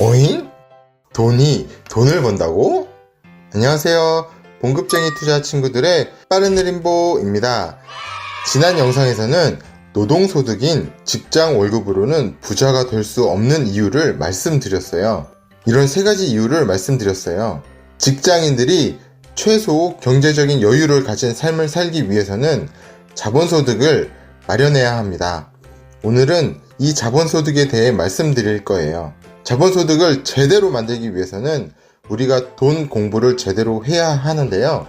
오잉? 돈이 돈을 번다고? 안녕하세요. 봉급쟁이 투자 친구들의 빠른 느림보입니다. 지난 영상에서는 노동소득인 직장 월급으로는 부자가 될 수 없는 이유를 말씀드렸어요. 이런 세 가지 이유를 말씀드렸어요. 직장인들이 최소 경제적인 여유를 가진 삶을 살기 위해서는 자본소득을 마련해야 합니다. 오늘은 이 자본소득에 대해 말씀드릴 거예요. 자본소득을 제대로 만들기 위해서는 우리가 돈 공부를 제대로 해야 하는데요.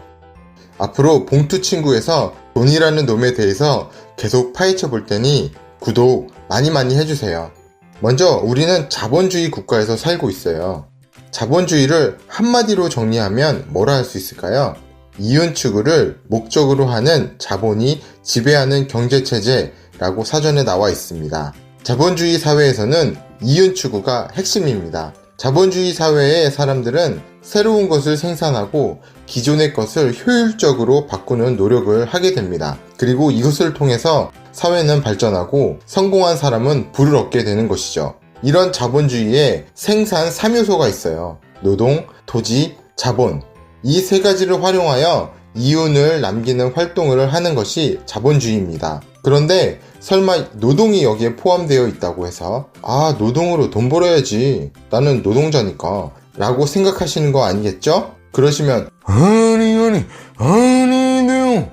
앞으로 봉투 친구에서 돈이라는 놈에 대해서 계속 파헤쳐 볼 테니 구독 많이 많이 해주세요. 먼저 우리는 자본주의 국가에서 살고 있어요. 자본주의를 한마디로 정리하면 뭐라 할 수 있을까요? 이윤 추구를 목적으로 하는 자본이 지배하는 경제체제라고 사전에 나와 있습니다. 자본주의 사회에서는 이윤 추구가 핵심입니다. 자본주의 사회의 사람들은 새로운 것을 생산하고 기존의 것을 효율적으로 바꾸는 노력을 하게 됩니다. 그리고 이것을 통해서 사회는 발전하고 성공한 사람은 부를 얻게 되는 것이죠. 이런 자본주의에 생산 3요소가 있어요. 노동, 토지, 자본. 이 세 가지를 활용하여 이윤을 남기는 활동을 하는 것이 자본주의입니다. 그런데 설마 노동이 여기에 포함되어 있다고 해서 아 노동으로 돈 벌어야지 나는 노동자니까 라고 생각하시는 거 아니겠죠? 그러시면 아니 아니 아니네요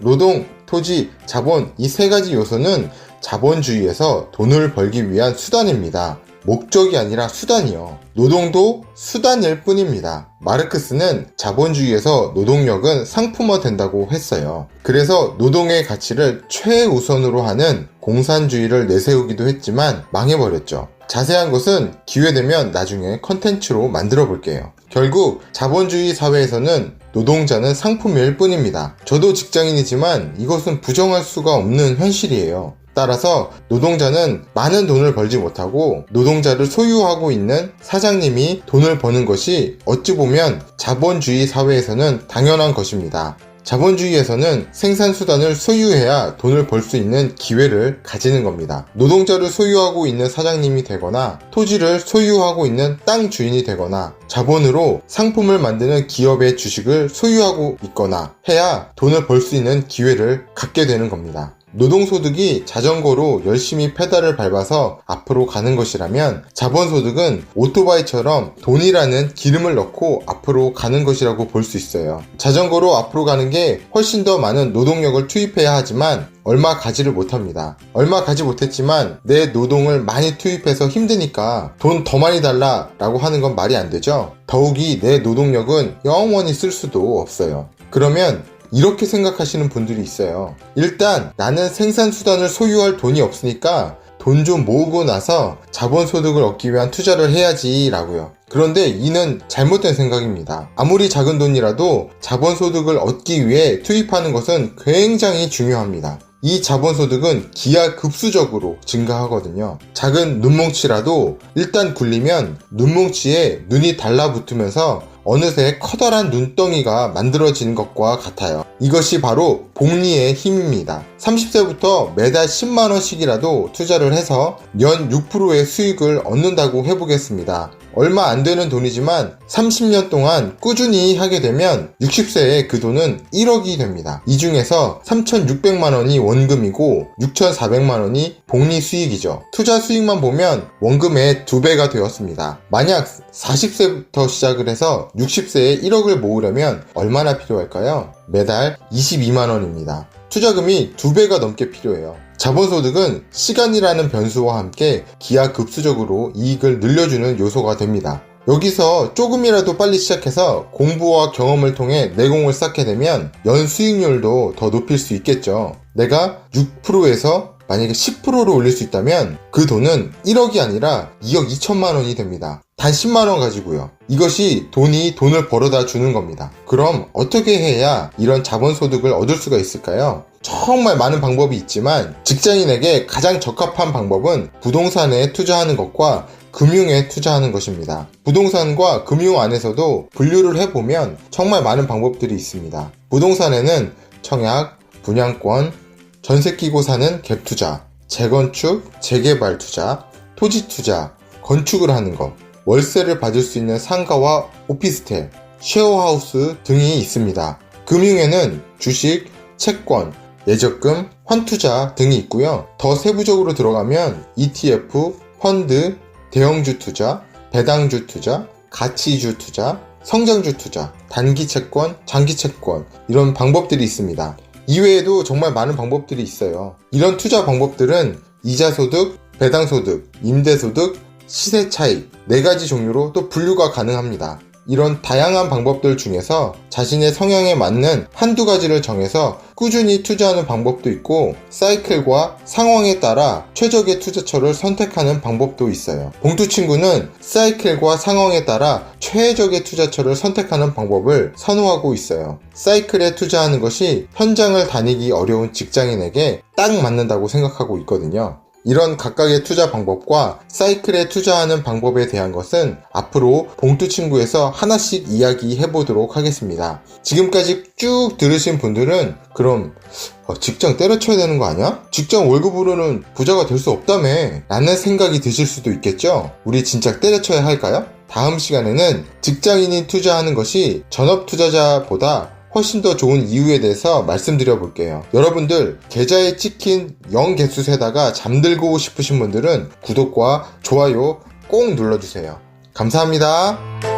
노동, 토지, 자본 이 세 가지 요소는 자본주의에서 돈을 벌기 위한 수단입니다. 목적이 아니라 수단이요. 노동도 수단일 뿐입니다. 마르크스는 자본주의에서 노동력은 상품화 된다고 했어요. 그래서 노동의 가치를 최우선으로 하는 공산주의를 내세우기도 했지만 망해버렸죠. 자세한 것은 기회되면 나중에 컨텐츠로 만들어 볼게요. 결국 자본주의 사회에서는 노동자는 상품일 뿐입니다. 저도 직장인이지만 이것은 부정할 수가 없는 현실이에요. 따라서 노동자는 많은 돈을 벌지 못하고 노동자를 소유하고 있는 사장님이 돈을 버는 것이 어찌 보면 자본주의 사회에서는 당연한 것입니다. 자본주의에서는 생산수단을 소유해야 돈을 벌 수 있는 기회를 가지는 겁니다. 노동자를 소유하고 있는 사장님이 되거나 토지를 소유하고 있는 땅 주인이 되거나 자본으로 상품을 만드는 기업의 주식을 소유하고 있거나 해야 돈을 벌 수 있는 기회를 갖게 되는 겁니다. 노동소득이 자전거로 열심히 페달을 밟아서 앞으로 가는 것이라면 자본소득은 오토바이처럼 돈이라는 기름을 넣고 앞으로 가는 것이라고 볼 수 있어요. 자전거로 앞으로 가는 게 훨씬 더 많은 노동력을 투입해야 하지만 얼마 가지를 못합니다. 얼마 가지 못했지만 내 노동을 많이 투입해서 힘드니까 돈 더 많이 달라 라고 하는 건 말이 안 되죠. 더욱이 내 노동력은 영원히 쓸 수도 없어요. 그러면 이렇게 생각하시는 분들이 있어요. 일단 나는 생산수단을 소유할 돈이 없으니까 돈 좀 모으고 나서 자본소득을 얻기 위한 투자를 해야지 라고요. 그런데 이는 잘못된 생각입니다. 아무리 작은 돈이라도 자본소득을 얻기 위해 투입하는 것은 굉장히 중요합니다. 이 자본소득은 기하급수적으로 증가하거든요. 작은 눈뭉치라도 일단 굴리면 눈뭉치에 눈이 달라붙으면서 어느새 커다란 눈덩이가 만들어지는 것과 같아요. 이것이 바로 복리의 힘입니다. 30세부터 매달 10만원씩이라도 투자를 해서 연 6%의 수익을 얻는다고 해보겠습니다. 얼마 안 되는 돈이지만 30년 동안 꾸준히 하게 되면 60세에 그 돈은 1억이 됩니다. 이 중에서 3,600만 원이 원금이고 6,400만 원이 복리 수익이죠. 투자 수익만 보면 원금의 2배가 되었습니다. 만약 40세부터 시작을 해서 60세에 1억을 모으려면 얼마나 필요할까요? 매달 22만 원입니다. 투자금이 2배가 넘게 필요해요. 자본소득은 시간이라는 변수와 함께 기하급수적으로 이익을 늘려주는 요소가 됩니다. 여기서 조금이라도 빨리 시작해서 공부와 경험을 통해 내공을 쌓게 되면 연 수익률도 더 높일 수 있겠죠. 내가 6%에서 만약에 10%로 올릴 수 있다면 그 돈은 1억이 아니라 2억 2천만 원이 됩니다. 단 10만 원 가지고요. 이것이 돈이 돈을 벌어다 주는 겁니다. 그럼 어떻게 해야 이런 자본 소득을 얻을 수가 있을까요? 정말 많은 방법이 있지만 직장인에게 가장 적합한 방법은 부동산에 투자하는 것과 금융에 투자하는 것입니다. 부동산과 금융 안에서도 분류를 해보면 정말 많은 방법들이 있습니다. 부동산에는 청약, 분양권, 전세 끼고 사는 갭 투자, 재건축, 재개발 투자, 토지 투자, 건축을 하는 것, 월세를 받을 수 있는 상가와 오피스텔, 쉐어하우스 등이 있습니다. 금융에는 주식, 채권, 예적금, 환투자 등이 있고요. 더 세부적으로 들어가면 ETF, 펀드, 대형주 투자, 배당주 투자, 가치주 투자, 성장주 투자, 단기 채권, 장기 채권 이런 방법들이 있습니다. 이외에도 정말 많은 방법들이 있어요. 이런 투자 방법들은 이자 소득, 배당 소득, 임대 소득, 시세 차익 네 가지 종류로 또 분류가 가능합니다. 이런 다양한 방법들 중에서 자신의 성향에 맞는 한두 가지를 정해서 꾸준히 투자하는 방법도 있고 사이클과 상황에 따라 최적의 투자처를 선택하는 방법도 있어요. 봉투 친구는 사이클과 상황에 따라 최적의 투자처를 선택하는 방법을 선호하고 있어요. 사이클에 투자하는 것이 현장을 다니기 어려운 직장인에게 딱 맞는다고 생각하고 있거든요. 이런 각각의 투자 방법과 사이클에 투자하는 방법에 대한 것은 앞으로 봉투 친구에서 하나씩 이야기해 보도록 하겠습니다. 지금까지 쭉 들으신 분들은 그럼 어, 직장 때려쳐야 되는 거 아니야? 직장 월급으로는 부자가 될 수 없다며 라는 생각이 드실 수도 있겠죠? 우리 진짜 때려쳐야 할까요? 다음 시간에는 직장인이 투자하는 것이 전업 투자자보다 훨씬 더 좋은 이유에 대해서 말씀드려 볼게요. 여러분들 계좌에 찍힌 0 개수 세다가 잠들고 싶으신 분들은 구독과 좋아요 꼭 눌러주세요. 감사합니다.